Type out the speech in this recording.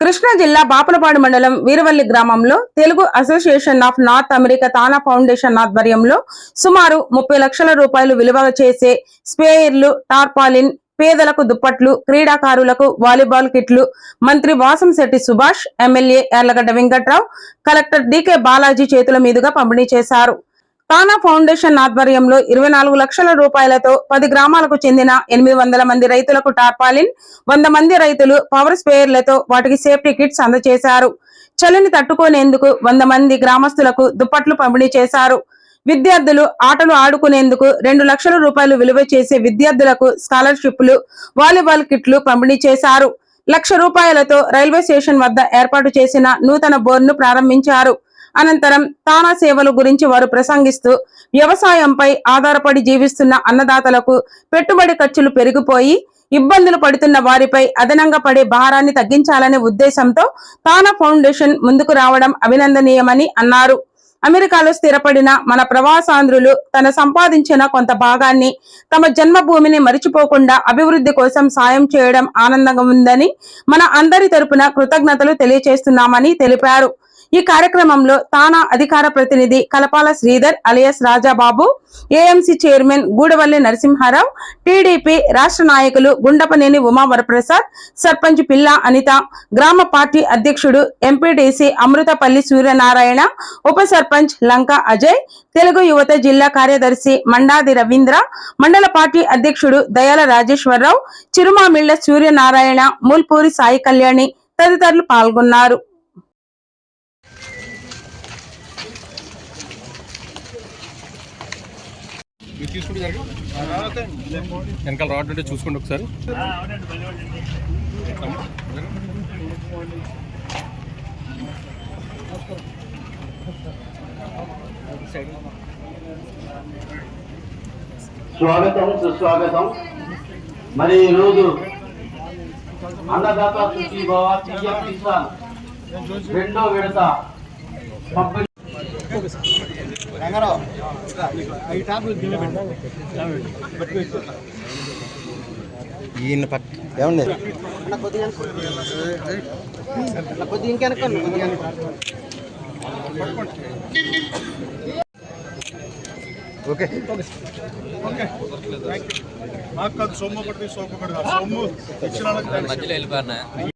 కృష్ణా జిల్లా బాపులపాడు మండలం వీరవల్లి గ్రామంలో Telugu association of North America TANA foundation ఆధ్వర్యంలో సుమారు ముప్పై లక్షల రూపాయలు విలువ చేసే స్పేయర్లు టార్పాలిన్ పేదలకు దుప్పట్లు క్రీడాకారులకు వాలీబాల్ కిట్లు మంత్రి Vasamsetti Subhash MLA Yarlagadda Venkatrao collector D K Balaji చేతుల మీదుగా పంపిణీ చేశారు. తానా ఫౌండేషన్ ఆధ్వర్యంలో ఇరవై నాలుగు లక్షల రూపాయలతో పది గ్రామాలకు చెందిన ఎనిమిది వందల మంది రైతులకు టార్పాలిన్ వంద మంది రైతులు పవర్ స్పేయర్లతో వాటికి సేఫ్టీ కిట్స్ అందజేశారు. చలిని తట్టుకునేందుకు వంద మంది గ్రామస్తులకు దుప్పట్లు పంపిణీ చేశారు. విద్యార్థులు ఆటలు ఆడుకునేందుకు రెండు లక్షల రూపాయలు విలువ చేసే విద్యార్థులకు స్కాలర్షిప్లు వాలీబాల్ కిట్లు పంపిణీ చేశారు. లక్ష రూపాయలతో రైల్వే స్టేషన్ వద్ద ఏర్పాటు చేసిన నూతన బోర్ను ప్రారంభించారు. అనంతరం తానా సేవలు గురించి వారు ప్రసంగిస్తూ వ్యవసాయంపై ఆధారపడి జీవిస్తున్న అన్నదాతలకు పెట్టుబడి ఖర్చులు పెరిగిపోయి ఇబ్బందులు పడుతున్న వారిపై అదనంగా పడే భారాన్ని తగ్గించాలనే ఉద్దేశంతో తానా ఫౌండేషన్ ముందుకు రావడం అభినందనీయమని అన్నారు. అమెరికాలో స్థిరపడిన మన ప్రవాసాంధ్రులు తన సంపాదించిన కొంత భాగాన్ని తమ జన్మభూమిని మరిచిపోకుండా అభివృద్ధి కోసం సాయం చేయడం ఆనందంగా ఉందని మన అందరి తరపున కృతజ్ఞతలు తెలియజేస్తున్నామని తెలిపారు. ఈ కార్యక్రమంలో తానా అధికార ప్రతినిధి Kalapala Sridhar alias Rajababu AMC chairman Gudavalli Narasimharao TDP రాష్ట్ర నాయకులు గుండపనేని ఉమా వరప్రసాద్ సర్పంచ్ పిల్ల అనిత గ్రామ పార్టీ అధ్యక్షుడు ఎంపీటీసీ అమృతపల్లి సూర్యనారాయణ ఉప సర్పంచ్ లంక అజయ్ తెలుగు యువత జిల్లా కార్యదర్శి మండాది రవీంద్ర మండల పార్టీ అధ్యక్షుడు దయాల రాజేశ్వరరావు చిరుమామిళ్ళ సూర్యనారాయణ మూల్పూరి సాయి కళ్యాణి తదితరులు పాల్గొన్నారు. వెనకాల రాడ్ ఉంటే చూసుకోండి ఒకసారి. స్వాగతం సుస్వాగతం. మరి ఈరోజు అన్నదాత సుఖీభవ పిఎం కిసాన్ రెండో విడత పంపిణీ ఈయన పక్క ఏమండి? కొద్దిగా ఇంకెనకండి కొద్దిగా ఓకే. నాకు కాదు సొమ్ము ఒకటి సోపు ఒకటి సొమ్ము ఇచ్చిన వాళ్ళకి తెలుసు.